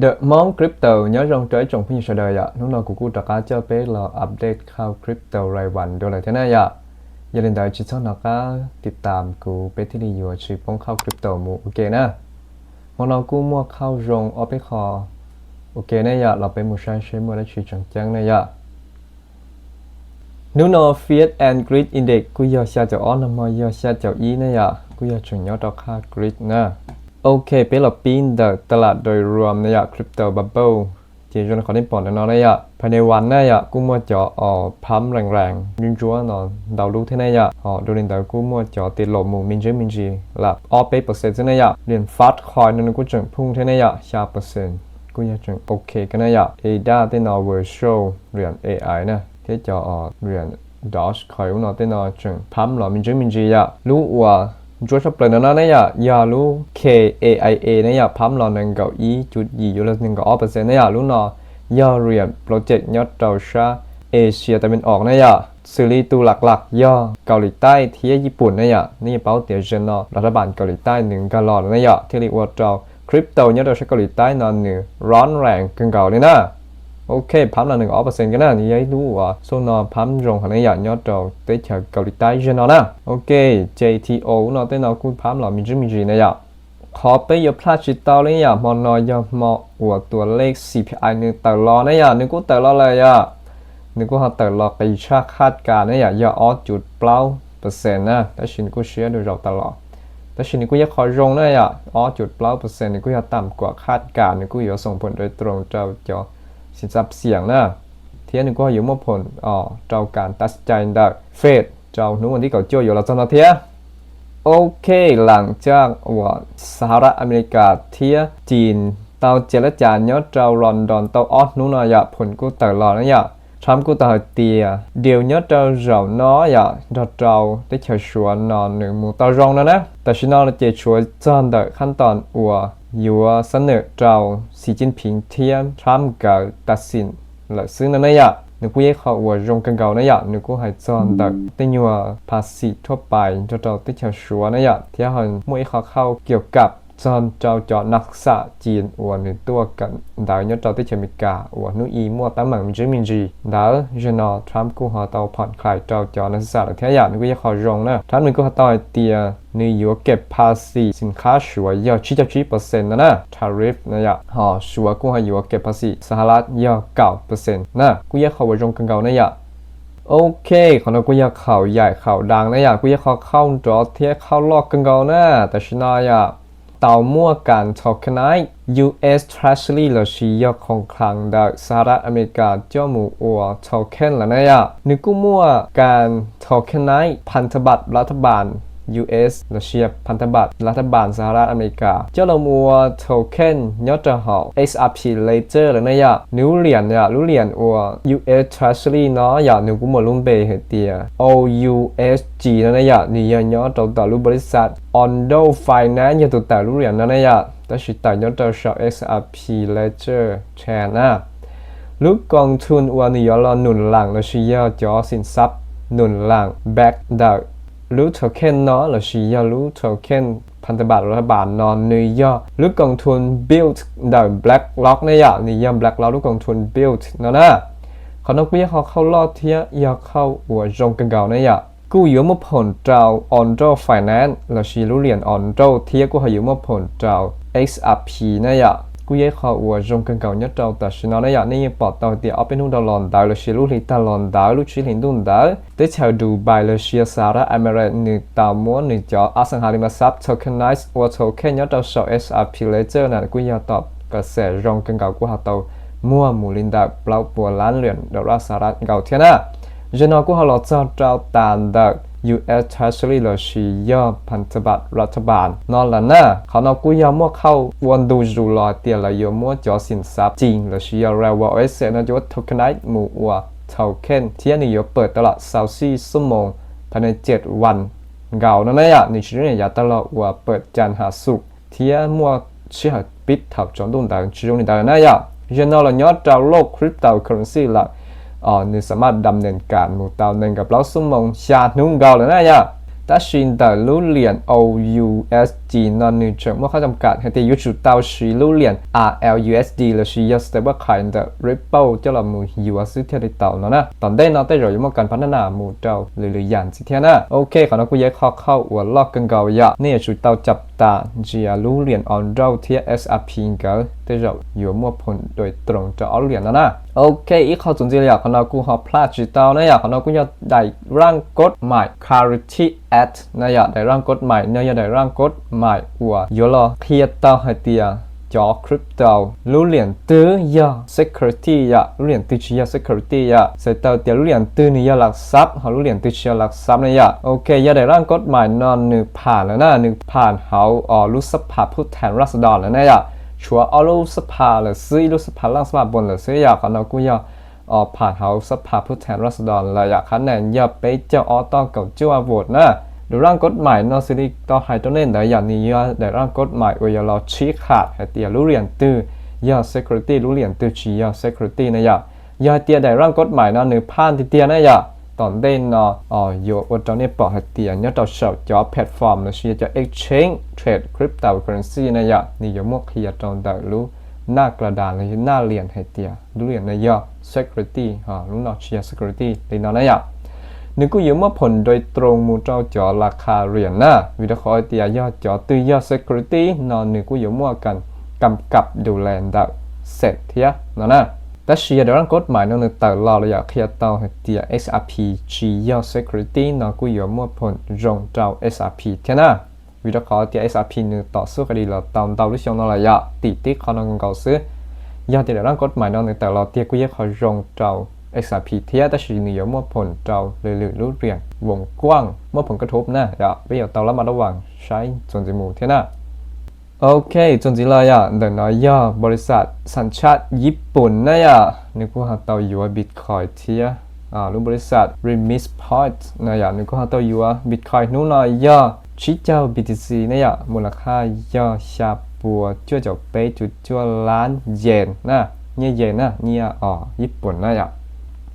The Mom Crypto nhớ rằng trời trong phiên sau đời ạ, lúc nào cũng cũng đã cho bé là update ข่าว crypto รายวันด้วยเท่านั้นอะอย่าลืมได้ชิดช่องนักติดตามกูไปที่ดีอยู่ชื่อป้องเข้า crypto มูโอเคนะมองเรากูมั่วเข้ารงออฟไปคอโอเคนะอะเราไปมูใช้ใช้มั่วแล้วชื่อจังจังนะอะ nếu nó Fear and Greed Index กูอยากจะอ้อนมาอยากจะอีน โอเคเป็นเราปีนเดตลาดโดยรวมในยะ Crypto Bubble ที่จนขอได้ปอนนะนะยะภายในวันนยะกูมัวจอออพัมแรงๆยุ่งจัวนอนดาวรู้ที่ในยะอ๋อดูเรียนแต่กูมัวจอติดหลมมูมินจีมินจีหลับออเปเปอร์เซ็นต์ที่นยะเรียนฟัดคอยนั่นกูจึงพุ่งที่ในยะชาเปอร์เซ็นต์กูอยากจะโอเคกันในยะเอด้าที่นอ virtual เรียน AI นะที่จอออเรียน Doge คอยอุณเป็นอจึงพัมหรอมินจีมินจียะรู้ว่า จวดชับเปลนนะเนี่ยยารู้ K A I A เนี่ยพัมหรอหนึ่งเก้าอีจุดยี่ยูล้วหนึ่งเก้าเปอร์เซ็นต์เนี่ยรู้เนาะยาเรียนโปรเจกต์ยอดเราชาเอเชียตะวันออกเนี่ยซีรีส์ตัวหลักๆ ย่อเกาหลีใต้ที่ญี่ปุ่นเนี่ยนี่เป้าเตียวเจนเนาะรัฐบาลเกาหลีใต้หนึ่งกันหลอดเนี่ยที่เรียกว่าเราคริปโตเนี่ยเราใช้เกาหลีใต้นอนหนึ่งร้อนแรงกันเก่าเลยนะ ok พัม là หนึ่งออเปอร์เซ็นต์กันนะนี่ยัยดูว่าโซนอพัมรงหันยานยอดเราเตะเกาหลีใต้เจนนะโอเค JTO เนาะเต้นเอาคุณพัมเรามีจิมีจีนะยะขอไปยพลาดจิตตาเลยยะมอนอยมอหัวตัวเลข CPI หนึ่งตลอดนะยนึกกูตลอดเลยยะนึกกูหาตลอดไปชาคาดการณ์นะยะยาออจุดเปล่าเปอร์เซ็นต์นะแต่ชินกูเชื่อดูเราตลอดแต่ชินกูอยากขอรงนะยะออจุดเปล่าเปอร์เซ็นต์นี่กูอยากต่ำกว่าคาดการณ์นี่กูอยากส่งผลโดยตรงเจ้าจอ สินทรัพย์เสี่ยงนะเทียนก็อยู่มั่วผลอ๋อเจ้าการตัดใจได้เฟดเจ้าหนุ่มวันที่เก่าเจ้าอยู่แล้วจ้าเทียโอเคหลังจากว่าสหรัฐอเมริกาเทียจีนเตาเจรจาเนาะเจ้าลอนดอนเตาออสนู่นอยะผลกูแต่รอนะยะทำกูต่อเตียเดี๋ยวเนาะเจ้าเราเนาะอยะเราเจ้าได้เฉชวนนอนหนึ่งมูเตารองนะนะแต่ชินอเราจะช่วยจอนเดขั้นตอนอัว อยู่เสนอเราสีจิ้นผิงเทียมทรัมป์กับตัดสินและซึ่งนั่นเนี่ยนึกว่าเขาว่ารงกันเก่าเนี่ยนึกว่าให้จอนดักแต่ยัวภาษีทั่วไปจะเราติดเชื้อชัวเนี่ยที่เขาไม่เขาเข้าเกี่ยวกับจอนเจ้าจอนักษาจีนอวนในตัวกันดาวเนี่ยเราติดเชื้อมิกาอวนนุอีมัวตั้งหมังมิจิมินจีดาวเจนอทรัมป์กูหาเตาผ่อนคลายเจ้าจอนักศึกษาที่อย่างนึกว่าเขารงนะทรัมป์นึกว่าเตาเตีย นี่อยู่เก็บภาษีสินค้าชัวร์ยอชี้จะชี้เปอร์เซ็นต์นะนะ tariff นะยะฮะชัวกูให้อยู่เก็บภาษีสหรัฐยอเก้าเปอร์เซ็นต์นะกูอยากเข้าไปรงกันเก่านะยะโอเคของเรากูอยากเข้าใหญ่เข้าดังนะยะกูอยากเข้าเข้าจอเทียเข้าลอกกันเก่านะแต่ชนะยะเต่ามั่วกัน tokenize US Treasury เราชี้ยอดของคลังจากสหรัฐอเมริกาเจ้าหมูอัว token แล้วนะยะนึกกูมั่วการ tokenize พันธบัตรรัฐบาล US รัสเซียพันธบัตรรัฐบาลสหรัฐอเมริกา เจ้าเรามัวโทเค็นยอดจะหอ XRP Ledger แล้วนะยะนิ้วเหรียญเนี่ยรู้เหรียญอัว US Treasury เนาะอย่านิ้วกูหมดลุ่มเบย์เหตีย OUSG แล้วนะยะนี่ยังยอดตัวต่อรูบริษัท Ondo Finance ยังตัวแต่รู้เหรียญนะนะยะแต่ชิตายอดจะชอบ XRP Ledger แชร์นะลูกกองทุนอวันนี้ยอดหนุนหลังและชี้ยอจอสินทรัพย์ หนุนหลัง back ดาว รู้โทเค็นเนาะหรือชียารู้โทเค็นพันธบัตรรัฐบาลนอนนิยอรู้กองทุน build โดย black lock นี่ยนิยาม black lock รู้กองทุน build เนาะนะขานกวิเขาเข้ารอดเทียอยากเข้าหัวจงกันเก่านี่ยกูอยู่มาผลเจ้า on d r o finance หรือชีรู้เหรียญ on d r o เทียกูอยู่มาผลเจ้า XRP นี่ย กูยังเขาว่าจงกันเก่าnhất trâu ta xin nói này nên bỏ tàu thì ở bên hông đầu lòn đảo là xí lúc thì ta lòn đảo lúc chỉ hình đun đảo tới chào đủ bài là xí xa ra Emirates nữ tàu muốn nữ cho Asan Harima Sub tokenize or token nhất trâu sau SRP Ledger nàyกูยังตอบกระแสจงกันเก่ากูหาตาวมั่วหมู่ลินดาเปล่าปัวล้านเหรียญดอลลาร์สหรัฐเก่าเท่านั้นจนกูหาหลอดเจ้าเจ้าตานดัก US Treasury เราชียอพันธบัตรรัฐบาลนอนละนะเขานกุยามั่วเข้าวันดูจูรอเตียละยอมั่วจอสินทรัพย์จริงเราชียเรวเอสนจวด tokenize หมู่อัว token เที่ยนี่ยเปิดตลาดซาซี่ชั่วโมงภายใน 7 วันเก่านั่นแหละนี่ชื่อเนี่ยยาตลอดอัวเปิดจันหาสุกเที่ยมั่วเชื่อปิดถับจนดุนดังชื่อนี่ดังนั่นแหละยันนอละยอดดาวโลกคริปโตเคอเรนซีหลัก อ๋อนี่สามารถดำเนินการหมู่เตาหนึ่งกับเราสมองชาหนุ่งเกาเลยนะยะแต่ชินแต่รู้เหรียญ O U S จีนนอนหนึ่งเฉิงว่าเขาจำกัดให้ตียุชุเตาชีลู่เหรียญ RLUSD แล้วชียสเตเบิลคายน์เดอะริปเปิลเจ้าละมูยูวซื้อเทียวในเต่าเนาะนะตอนได้นาะแต่เราอยู่มการพัฒนาหมู่เจ้าหรือหรือย่างสิเทียนะโอเคขอนักกูแยกข้อเข้าหัวลอกกันเกาอยะนี่ชุเตาจับตาจียลู่เหรียญออนเราเทีย SRP เกาแต่เราอยู่มั่วผลโดยตรงจะเอาเหรียญนะนะโอเคอีกข้อสนใจอยากขอนักกูหอพลาดจิตานะอยากขอนักกูอยากได้ร่างกฎหมาย Clarity Act นะอยากได้ร่างกฎหมายเนี่ยอยากได้ร่างกฎหมายหัวยอลเคลียร์เตาให้เตียจอคริปโตรู้เหรียญตื้อยา security ยารู้เหรียญตื้อชีย security ยาเสร็จแล้วเดี๋ยวรู้เหรียญตื้อนี่ยาหลักทรัพย์เขารู้เหรียญตื้อชียหลักทรัพย์นะยาโอเคยาได้ร่างกฎหมายนอนหนึ่งผ่านแล้วนะหนึ่งผ่านเขาอ๋อรู้สภาผู้แทนราษฎรแล้วนะยาชัวเอารู้สภาเลยซื้อรู้สภาล่างสภาบนเลยซื้อยาเขาเรากูยาอ๋อผ่านเขาสภาผู้แทนราษฎรเลยอยากคะแนนอย่าไปเจ้าออต้องเก่าจ้าโหวตนะ ดูร่างกฎหมายนอสิริต่อให้ตัวเนนแต่อย่างนี้ยาแต่ร่างกฎหมายเวลาชี้ขาดให้เตียรู้เรียนตื้อยา security รู้เรียนตื้อชี้ยา security นะยายาเตียได้ร่างกฎหมายนอหนึ่งพันที่เตียนะยาตอนเด่นนออ๋อโยอดจอเนี่ยบอกให้เตียเนี่ยต่อเฉาจอแพลตฟอร์มนะชี้จะ exchange trade cryptocurrency นะยานี่ยมวกขยะจอนได้รู้หน้ากระดานเลยหน้าเรียนให้เตียรู้เรียนนะยา security ฮะรู้นอชี้ security เลยนอนะยา นึกกูยืมว่าผลโดยตรงมูเจ้าจอราคาเหรียญนะวิดีโอเตียยอดจอตื้อยอด security นอนนึกกูยืมว่ากันกำกับดูแลดักเสร็จเทียนะนะแต่เชียเดี๋ยวกฎหมายนั่นแต่รอเราอยากเคลียร์ตาให้เตีย SRP ชียอด security นอนกูยืมว่าผลรงเจ้า SRP เทียนะวิดีโอเตีย SRP นึงต่อสู้คดีเราตามเตาหรือชงนั่นแหละยะติดติดเขานงเก่าซื้อยอดเดี๋ยวกฎหมายนั่นแต่รอเตียกูยังเขารงเจ้า XRP เทียต่ชีเหนือเมื่อผลเจ้าเลยหรือรู้เรียง วงกว้างมื่อผลกระทบนะอย่าไปเอาเตาละมาระวังใช้จนจมูเทียนะโอเคจนจีเลยอะเดี๋ยวน้อยย่อบริษัทสัญชาติญี่ปุ่นนะอะนึกว่าเตาอยู่ว่าบิตคอยเทียอ่ารู้บริษัท Remis Point นะอะนึกว่าเตาอยู่ว่าบิตคอยนู้นน้อยย่อชิเจ้า BTC นะอะมูลค่าย่อชาปัวจ้วเจ้าเป้จุดจ้วล้านเยนนะเนี่ยเยนนะเนี่ยอ๋อญี่ปุ่นนะอะ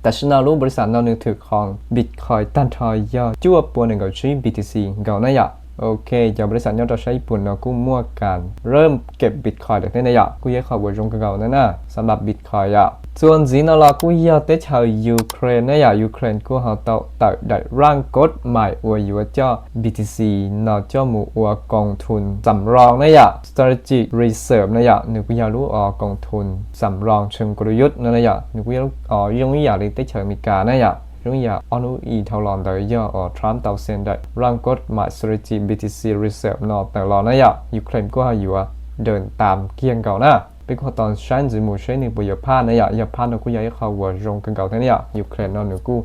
แต่ฉันเอารู้บริษัทเราหนึ่งถือของบิตคอยตันทอยย่อจั่วปัวหนึ่งกับชื่อ BTC เก่านะยะ โอเคจากบริษัทย่อเราใช้ญี่ปุ่นเราะกู้มั่วกัน เริ่มเก็บบิตคอยจากนี่นะยะกูแยกขอเวอร์ชันเก่านั่นนะสำหรับบิตคอยอะส่วนจีนเรากูยอเตชาวยูเครนนะยะยูเครนกูเขาเต่าเต่าได้ร่างกฎหมายอวยอยู่ว่าเจ้า BTC เนาะเจ้าหมู่อวกองทุนสำรองนะยะ strategic reserve นะยะนึกว่าอยากรู้ออกองทุนสำรองเชิงกลยุทธ์นั่นนะยะนึกว่าอยากรู้อ๋อยังอยากเลยเตชาวอเมริกานะยะ รื่องยาอนุอีทาลอนเดยออทรัมเตาเซนได้รังกดมาสริจีบีทีซีรีเซิร์ฟนอแต่รอนะยายูเครนก็หาอยู่อะเดินตามเกียงเก่านะเป็นคนตอนชั้นจีมูเชนิบุยพานะยะยาพานกูยายเขาวัวรงเกันเก่าเท่านี้ยูเครนนอนหนูกู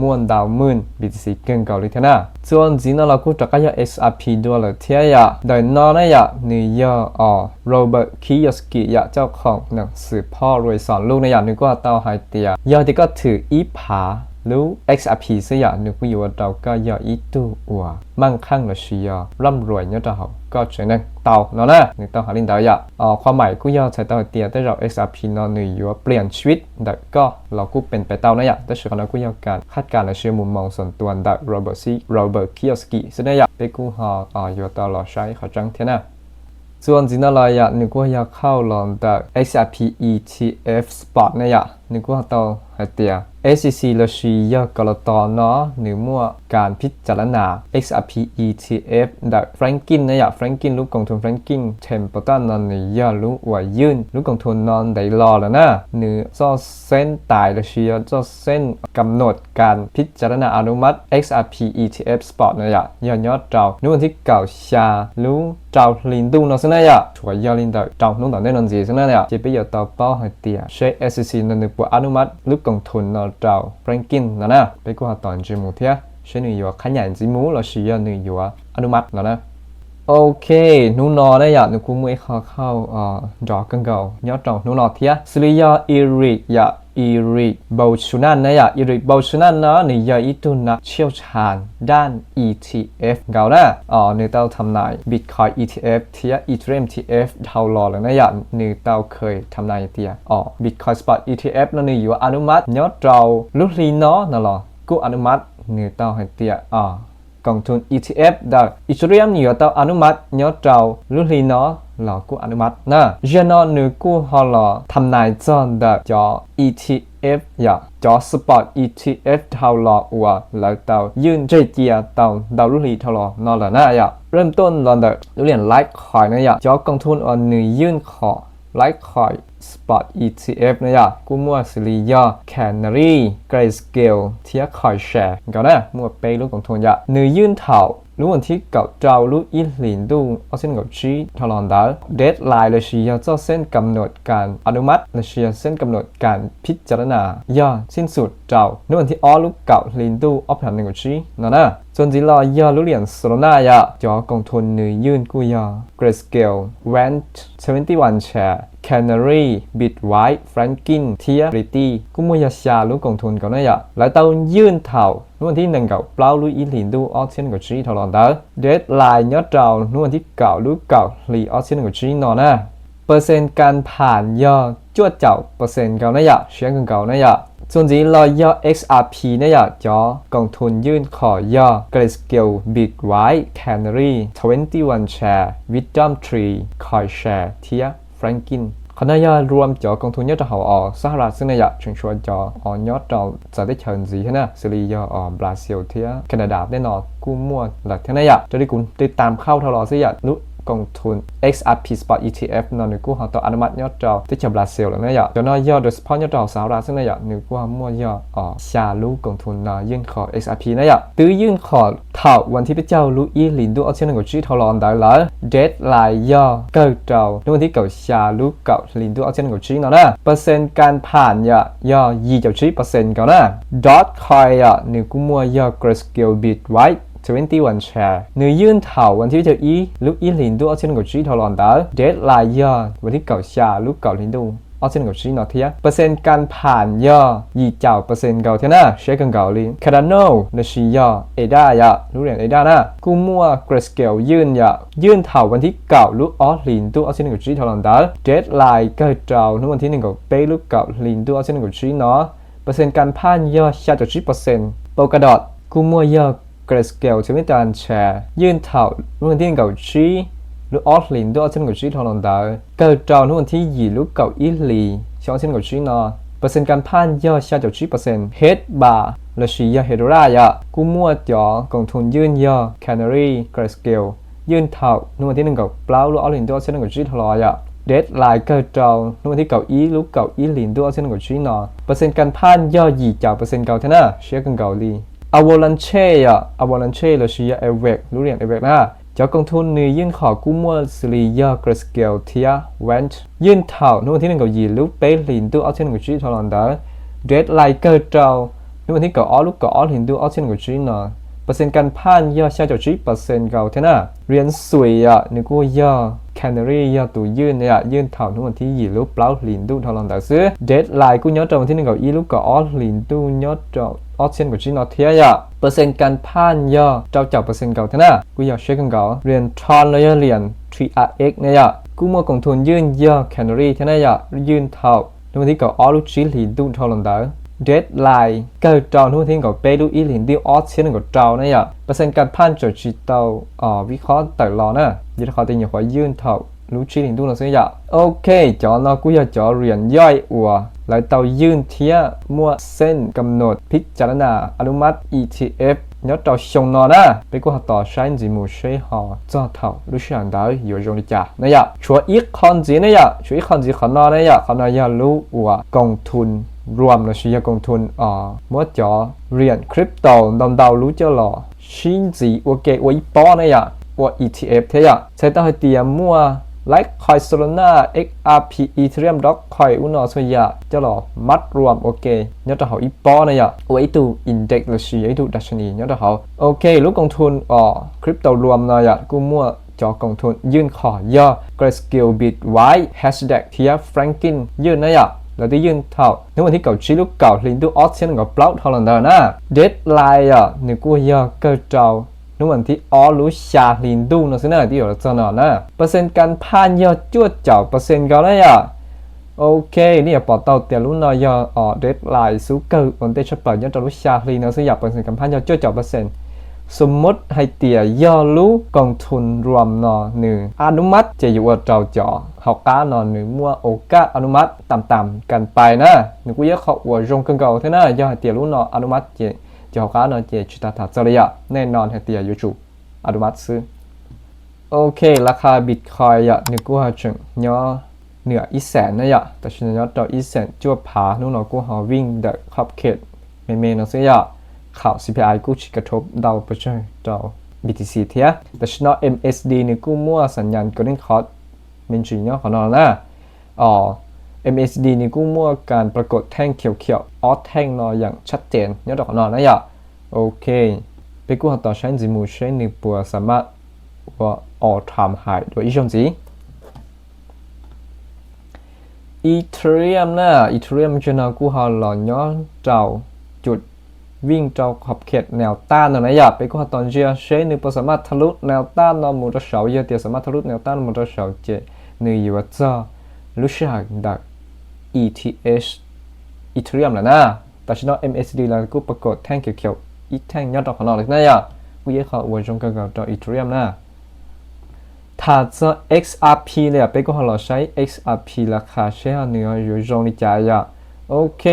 ม่วนดาวมื่นบีทีซีเก่งเก่าเลิเทนะส่วนจีนเรากูจะก็ยาเอสอาร์พีด้วยเลยเท่าอย่ะเดินนอนนะยะนิยออโรเบิร์ตคิโอสกิยะเจ้าของหนังสือพ่อรวยสอนลูกนะยาหนูกว่าเตาไฮเตียยอที่ก็ถืออีผา รู้ XRP เสียนึกว่าอยู่ว่าเราก็ยากอีตู้อัวมั่งคั่งละชียร่ำรวยเนี่ยเราก็ใช้นั่งเตาเนาะนะนึกเตาหาลินดาอยากอ๋อความหมายกูยากใช้เตาเตียแต่เรา XRP เนาะนึกอยู่ว่าเปลี่ยนชีวิตแต่ก็เรากูเป็นไปเตานะอยากแต่สิ่งนั้นกูยากการคาดการณ์และเชื่อมุมมองส่วนตัวดักโรเบิร์ตซีโรเบิร์ตคิยสกิซึ่งอยากไปกูหาอ๋ออยู่เตาเราใช้เขาจังเท่านะส่วนจีนเรอยากนึกว่าอยากเข้าลองดัก XRP ETF spot นะอยาก นึกว่าตาให้เตีย SEC ละชียกรตอเนาะหรือมั่วการพิจารณา XRP ETF ดัก Franklin นะอยาก Franklin ลูกกองทุน Franklin Templeton นอนนี่ยารู้ว่ายื่นลูกกองทุนนอนได้รอแล้วนะหรือซอเส้นตายละชียซอเส้นกำหนดการพิจารณาอนุมัติ XRP ETF spot นะอยากยอดยอดเจ้านู่นที่เก่าชารู้เจ้าลินดูเนาะสนะอยากช่วยยาลินดาเจ้านุ่งต่อได้นอนจีสนะอยากจะไปยาต่อเป้าห้เตียใช้ SEC นั่นนึกว่าอนุมัติลูกกองทุนเนาะเจ้าเร่งกินนะนะไปกว่าตอนจิมูเทียช่วยหนึ่งอยู่ขยันจิมูเราชียหนึ่งอยู่อนุมัตินะนะ โอเคนูนอได้อยากนึกคุ้มไม่เข้าเข้าอ่าดอกกันเก่ายอดจองนูนอเทียสริยาอีริยาอีริบอชุนันนะอยากอีริบอชุนันนะนี่ยาอีตุนักเชี่ยวชาญด้าน ETF เก่านะอ๋อนี่เต้าทำนาย Bitcoin ETF เทีย Ethereum ETF เท่ารอแล้วนะอยากนี่เต้าเคยทำนายเตียอ๋อ Bitcoin Spot ETF นั่นนี่อยู่อนุมัติยอดเราลุลีเนาะนั่นหรอกูอนุมัตินี่เต้าให้เตียอ๋อ กองทุน ETF ดาอิสเรียมนี่ตาอนุมัติยอดเจ้าลุลีเนาะหลอกูอนุมัตินะเจนอนึกูฮอลอทำนายจอนดาจอ ETF อย่าจอสปอร์ต ETF เท่าหลออัวแล้วเตายื่นเจเจียเตาดาวลุลีเท่าหลอนอละนะอย่าเริ่มต้นลอนเดอเรียนไลค์คอยนะอย่าจอกองทุนอันหนึ่งยื่นขอไลค์คอย Spot ETF นะยะกูมั่วสิริยอ Canary Grayscale เทียคอยแชร์ก็นะมั่วเปลูกของทุนยะนึ่งยื่นเถ่ารู้วันที่เก่าเจ้ารู้อีหลินดูเอาเส้นกับชี้ทลอนดาเดทไลน์เลยชียเจ้าเส้นกำหนดการอนุมัติเลยชียเส้นกำหนดการพิจารณาย่อสิ้นสุดเจ้ารู้วันที่อ้อลูกเก่าลินดูออฟแผนหนึ่งกับชี้นั่นนะ จนจีรอย่อรู้เหรียญโซโลนายะจอกองทุนนึ่งยื่นกูยอ Grayscale Went 71 share Canary Bitwise Franklin เทียริตี้กูมวยาชาลูกองทุนก่อนนะยะแล้วเต้ายื่นเท่านู่นที่หนึ่งเก่าเปล่าลุยอีหลินดูออเชียนกับจีทอลอนเดอร์เดดไลน์ยอดเจ้านู่นที่เก่าลูกเก่าลีออเชียนกับจีนอนนะ เปอร์เซ็นต์การผ่านยอดจวดเจ้าเปอร์เซ็นต์เก่านะยะเชียงกันเก่านะยะส่วนที่รอยอ XRP นะยะจอกองทุนยื่นขอยอ Grayscale Bitwise Canary 21 share Wisdom Tree Coin share เทีย Franklin คณะยารวมจอกองทุนยอดห่าออสหรัฐซึ่งในยะชงชวนจอออยอดเราจะได้เชิญสีนะสิริยอออบราซิลเทียแคนาดาแน่นอนกู้มั่วหลักเท่านั้นยะจะได้คุณติดตามเข้าทลอสิยะนุ กองทุน XRP Spot ETF นอนนึกู้หาต่ออนุมัติยอดจอที่จะบราซิลแล้วนะยะจนอยอดโดยเฉพาะยอดจอสหรัฐซึ่งในยะนึกว่ามั่วยออชาลูกองทุนนอยื่นขอ XRP นะยะตื้อยื่นขอเท่าวันที่พระเจ้าลูอีหลินดูเอาเช่นหนึ่งกับจีทอลอนได้แล้วเดดไลน์ยอเกิดจ้าในวันที่เก่าชาลูกเก่าหลินดูเอาเช่นหนึ่งกับจีเนานะเปอร์เซ็นต์การผ่านยะยอยี่เจ้าจีเปอร์เซ็นต์ก่อนนะดอทคอยอะนึกกูมั่วยอ Grayscale Bitwise 21 share เนื้อยื่นเถาวันที่เจออีลูกอีหลินดูเอาเช่นกับจีทอลอนดาเดดไลน์ย่อวันที่เก่าชาลูกเก่าลินดูเอาเช่นกับจีนอเทียเปอร์เซ็นต์การผ่านย่อยี่เจ้าเปอร์เซ็นต์เก่าเท่านะเช็คกันเก่าลินคาร์ดานโนนชีย่อเอดายะรู้เรียนเอดานะกูมัวเกรสเกลยื่นยะยื่นเถาวันที่เก่าลูกออลินดูเอาเช่นกับจีทอลอนดาเดดไลน์กิดเจ้าในวันที่หนึ่งกับเปลูกเก่าลินดูเอาเช่นกับจีเนาะเปอร์เซ็นต์การผ่านย่อชาจากจีเปอร์เซ็นต์โปกระดอดกูมัวย่อ Grayscale จะไม่การแชร์ยื่นเท่ารุ่นที่เก่าชีหรือออฟลินด้วยเช่นกับชีทอลอนดาเกิดจอรุ่นที่ยี่ลูกเก่าอีลีช่องเช่นกับชีนอเปอร์เซ็นต์การผ่านย่อชาจากชีเปอร์เซ็นต์เฮดบาร์และชียาเฮดรายะกูมั่วจอกองทุนยื่นย่อ Canary Grayscale ยื่นเท่ารุ่นที่หนึ่งกับเปล่าหรือออฟลินด้วยเช่นกับชีทลอยะเดดไลน์เกิดจอรุ่นที่เก่าอีลูกเก่าอีลินด้วยเช่นกับชีนอเปอร์เซ็นต์การผ่านย่อยี่จากเปอร์เซ็นต์เก่าเท่านั้นเชื่อกันเก่าลี อวอลันเช่อะอวอลันเช่เราชียเอเวกรู้เรียนเอเวกนะจากองทุนนี้ยื่นขอกู้มั่วสิริยากรสเกลเทียเวนต์ยื่นเท่านู่นที่หนึ่งกับยีลูกเปลินตู้เอาเช่นกับจีทอลันเดาเดดไลเกอร์เจ้านู่นที่กับออลูกกับออลินตู้เอาเช่นกับจีนอเปอร์เซ็นต์การผ่านย่อชาจากจีเปอร์เซ็นต์เก่าเท่าน่ะเรียนสวยอะนึกว่าย่อ Canary ย่อตัวยื่นเนี่ยยื่นเท่านู่นที่ยีลูกเปล่าหลินตู้ทอลันดาซื้อเดดไลกูย้อนจอวันที่หนึ่งกับอีลูกกับออหลินตู้ย้อนจอออเชียนกับจีนอเทียยะเปอร์เซ็นต์การผ่านย่อเจ้าเจ้าเปอร์เซ็นต์เก่าเท่านั้นกูอยากเช็คกันเก่าเรียนทรอนแล้วเรียน 3RX เนี่ยกูมัวกองทุนยื่นย่อแคนารีเท่านั้นยะยื่นเท่าในวันที่ก่าออลูชิลีดูทอลันดาเดดไลน์ deadline ก็จองทุกทิ้งกับเปดูอีหลินดิออสเชื่อนงกัจองนะยะเปอร์เซ็นต์การพันจดจิตเตาอ่าวิเคราะห์แต่รอนะยึดข้อติงอย่างหัวยื่นเท่ารู้ชี้หลินดูเราเสียอะโอเคจอเรากูอยากจอเรียนย่อยอัวหล้วเตายื่นเทียมั่วเส้นกำหนดพิจารณาอนุมัติ ETF เนาะเราชงนอนะไปกูหาต่อใช้จีมูใช้หอจ้าเท่ารู้ชื่ออัดาวอยู่ตรงนี้จ้ะนี่ยะชัวอีกคนจีนี่ยะชัวอีกคนจีขอนอนี่ยะขอนอยาลู้อว่ากองทุน รวมนะชื่อกองทุนอ่าเมื่อจอเรียนคริปโตดำดาวรู้เจ้าหล่อชินจีว่าเกว่าอีปอนะ呀ว่า ETF เทียใช้ต้องให้เตรียมมั่ว like คอยโซลนา XRP Ethereum Doc คอยอุนอสยาจะหล่อมัดรวมโอเคเนี่ยจะหาอีปอนะยะไว้ตูอินเด็กซ์เลยชีไอ้ตูดัชนีเนี่ยจะหาโอเคลูกกองทุนอ๋อคริปโตรวมนะยะกูมั่วจอกองทุนยื่นขอย่อ Grayscale Bitwise Hashtag เทีย Franklin ยื่นนะยะ เราได้ยืนเท่าในวันที่เก่าชีลูกเก่าลินดูออสเซียนกับบล็อกทอลันเดอร์นะเดทไลน์อะหนึ่งกูยากเก็เจ้าในวันที่ออลูชาลินดูนะสินะที่อยู่ตอนนั้นนะเปอร์เซ็นต์การผ่านยอดจวดเจ้าเปอร์เซ็นต์ก็เลยอะโอเคนี่อะปอดเตาเตี่ยรุ่นนอยออเดทไลน์สูงเกิร์วันเดชเปิดยอดจะลูชาลินนะสิอยากเปอร์เซ็นต์การผ่านยอดจวดเจ้าเปอร์เซ็นต์ สมมติให้เตียย่อรู้กองทุนรวมนอหนึ่งอนุมัติจะอยู่ว่าเจ้าจอเขาก้านอนหนึ่งมั่วโอกาสอนุมัติต่ำๆกันไปนะหนูกูยกเขาว่ารงกันเก่าเท่านั้นย่อให้เตียรู้นออนุมัติเจจะเขาก้านอนเจชุดตาถาจริยะแน่นอนให้เตียอยู่จูอนุมัติซื้อโอเคราคาบิตคอยอะนึกว่าจึงย่อเหนืออีแสนนะยะแต่ฉันย่อต่ออีแสนจวผานู่นเรากูหาวิ่งเด็กขอบเขตเมเมนเสียะ ข่าว CPI กูชิกระทบดาไปช่วยดาว BTC เทียแต่ฉันย่อ MSD ในกู้มั่วสัญญาณ Golden Cross มินจีย่อของเรานะอ๋อ MSD ในกู้มั่วการปรากฏแท่งเขียวๆออสแท่งนออย่างชัดเจนย่อดอกของเรานะยะโอเคไปกูหาต่อใช้จิมูใช้หนึ่งปัวสามารถว่า all time high โดยอีกชมสี Ethereum นะ Ethereum จะนากู้หาหล่อย้อนเจ้า วิ่งเจ้าขอบเขตแนวต้านนะนะอยาไปกูหาตอนเชียใช้หนึ่งสามารถทะลุแนวต้านนอมูระเสาเยอะเตียสามารถทะลุแนวต้านมูระเสาเจหนึ่งอยู่ว่าจะรู้สึกดัก ETH Ethereum แล้วนะแต่ฉันเอา MSD แล้วกูปรากฏแท่งเขียวๆอีแท่งยอดดอกของเราเลยนะอยากูเยอะเขาอวยจงกันกับตัว Ethereum นะถ้าจะ XRP เนี่ยไปก็เราใช้ XRP ราคาเชื่อเนื้ออยู่ตรงนี้จ่ายอะ โอเค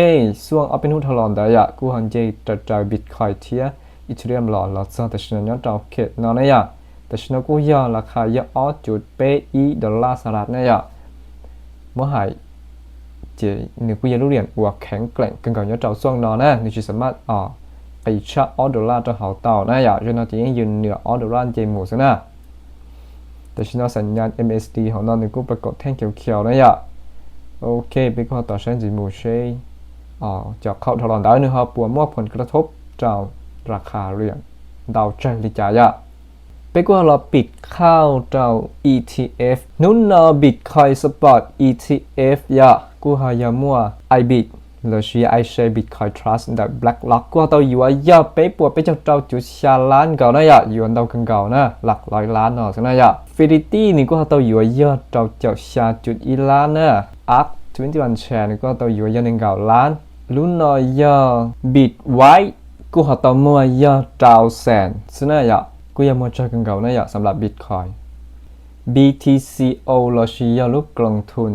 ส่วนเอาเป็นหุ้นทลอนได้อะกูหันใจจะจ่ายบิตคอยเทียอีเทเรียมหล่อเราแต่ฉันเนี่ยจะเขตนอนนี่ยแต่ฉันกูยอราคาเยอะออจุดเปอีดอลลาร์สหรัฐนี่ยเมื่อหายเจนี่กูยังรู้เรียนอวกแข็งแกร่งกันก่อนเนี่ยเจ้าส่วนนอนนะนี่จะสามารถอ๋อไอชาออดอลลาร์จะหาเต่านะย่าจนเราจะยังยืนเหนือออดอลลาร์เจหมูซะนะแต่ฉันเอาสัญญาณ MSD ของเราหนึ่งกูปรากฏแท่งเขียวๆนะยะ โอเคไปข้อต่อเช่นจิมูเช่อเจะเข้าตลอนดาวนึงครับปัวมอบผลกระทบจากราคาเรียอดาวจันริจายะไปกว่าเราปิดข้าวเจ้า ETF นุ่นนราบิตคอยสปอร์ต ETF ยะกูหายามัวไอบิตลราชีไอเชบิตคอยทรัสต์ดับแบล็คล็อกกูเตาอยู่ว่าย่าไปปวดไปเจ้าเจ้าจุดชาล้านเก่านะยะอยู่อันเตากันเก่านะหลักร้อยล้านเนาะสินะยะฟิลิตี้นี่กูเตาอยู่ว่าย่าเจ้าเจ้าชาจุดอีล้านเนะ Arc 21 Share นี่ก็ตัวอยู่ย่าหนึ่งเก่าล้านลุนนอยอย่า Bit White กูหาตัวมัวอยาเจ้าแสนสักนะอย่ากูยังมัวเจกันเก่านะอย่าสำหรับ Bitcoin BTCO เราชียาลูกกลงทุน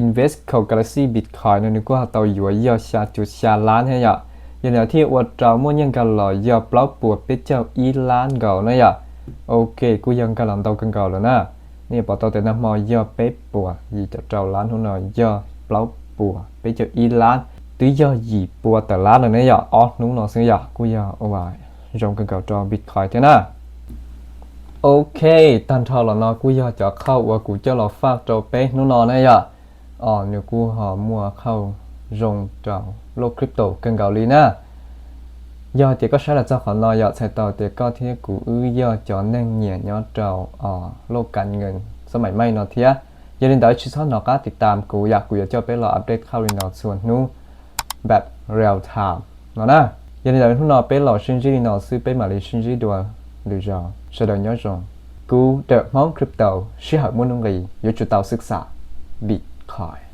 invest เขา Galaxy Bitcoin นั่นก็ตัวอยู่ยอชาจุดชาล้านให้ยะย่างเดียวที่ว่าเรามั่ยังกันหล่อยอปล่าปวดไปเจ้าอีล้านเก่านะยะโอเค กูยังกำลังเตากันเก่าแล้วนะ นี่พอตัวแต่น้ำมอยอเป๊ะปวยีจะเจ้าล้านหัวหน่อยยอเปล่าปัวไปเจ้าอีล้านตื้อยอหยีปัวแต่ล้านเลยนะยะอ๋อนุ้งนอซื้อยะกูยอเอาไว้จงกันเก่าจอ Bitcoin เท่านะโอเคตันทอแล้วเนาะกูยากจะเข้าว่ากูจะรอฝากเจ้าเป๊ะนู่นนอนนะยะอ๋อเนี่ยกูหอมัวเข้าลงเจ้าโลกคริปโตกันเกาหลีนะ ยอดเจ๊ก็ใช้ละเจ้าของนอยอดใช้ต่อเจ๊ก็ที่กูอื้อยอดจอนั่งเหนียยอดเจ้าอ๋อโลกการเงิน สมัยใหม่เนาะเทียอย่าลืมดาวชิซอนเนาะก็ติดตามกูอยากกูอยากจะไปรออัปเดตข่าวเนาะส่วนนู้แบบเรียลไทม์เนาะนะอย่าลืมดาวทุนเนาะไปรอชินจีเนาะซื้อไปมาเลยชินจีดัวหรือจะแสดงยอดจงกูเดอะมองคริปโตชื่อหักมุนงกีอยู่จุดเตาศึกษาบิตคอย